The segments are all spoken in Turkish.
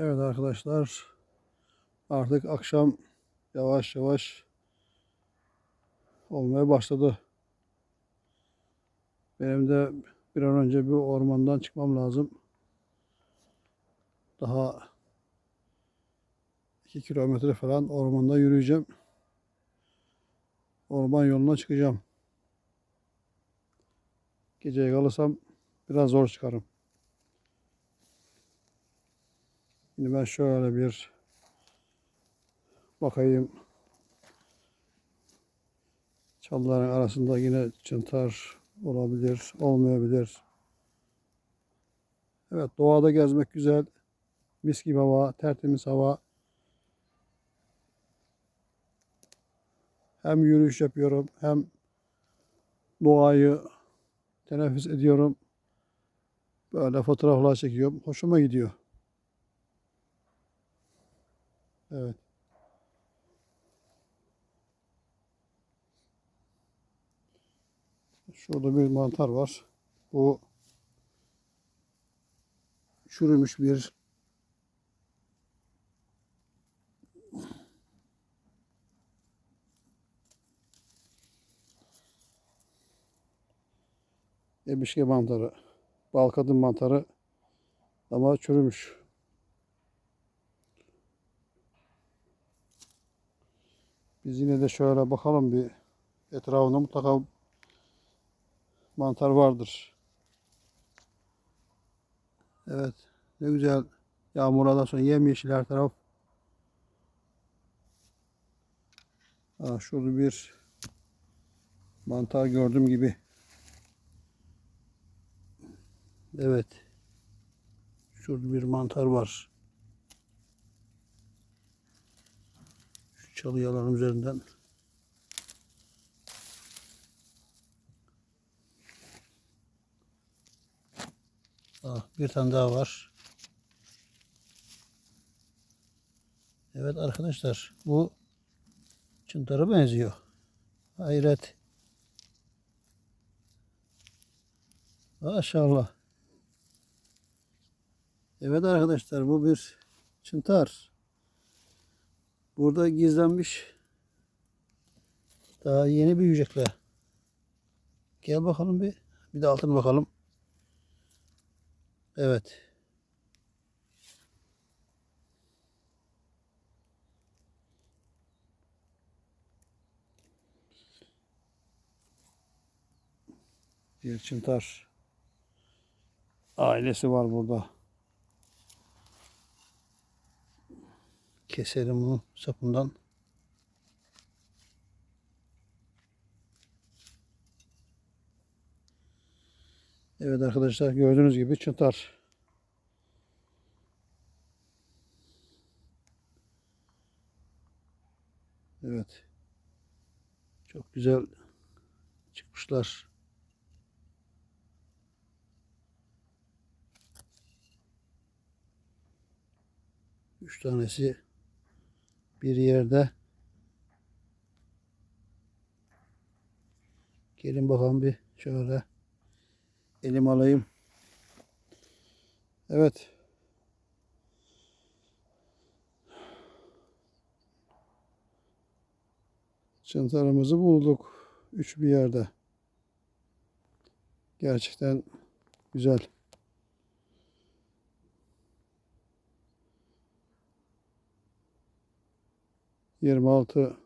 Evet arkadaşlar artık akşam yavaş yavaş olmaya başladı. Benim de bir an önce bir ormandan çıkmam lazım. Daha 2 kilometre falan ormanda yürüyeceğim. Orman yoluna çıkacağım. Geceye kalırsam biraz zor çıkarım. Şimdi ben şöyle bir bakayım. Çalıların arasında yine çıntar olabilir, olmayabilir. Evet, doğada gezmek güzel. Mis gibi hava, tertemiz hava. Hem yürüyüş yapıyorum, hem doğayı teneffüs ediyorum. Böyle fotoğraflar çekiyorum. Hoşuma gidiyor. Evet. Şurada bir mantar var. Bu çürümüş bir ebişke mantarı. Bal kadın mantarı ama çürümüş. Biz yine de şöyle bakalım bir etrafında mutlaka mantar vardır. Evet. Ne güzel. Yağmurlardan sonra yemyeşil her taraf. Aa, şurada bir mantar gördüm gibi. Evet. Şurada bir mantar var. Şu çalıyaların üzerinden. Ah, bir tane daha var. Evet arkadaşlar bu çıntara benziyor. Hayret. Maşallah. Evet arkadaşlar bu bir çıntar. Burada gizlenmiş. Daha yeni büyüyecekler. Gel bakalım bir. Bir de altına bakalım. Evet. Bir çıntar ailesi var burada. Keselim bunu sapından. Evet arkadaşlar gördüğünüz gibi çıntar. Evet. Çok güzel çıkmışlar. Üç tanesi bir yerde. Gelin bakalım bir şöyle elim alayım. Evet. Çıntarımızı bulduk. Üç bir yerde. Gerçekten güzel. Yirmi altı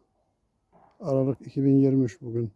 Aralık 2023 bugün.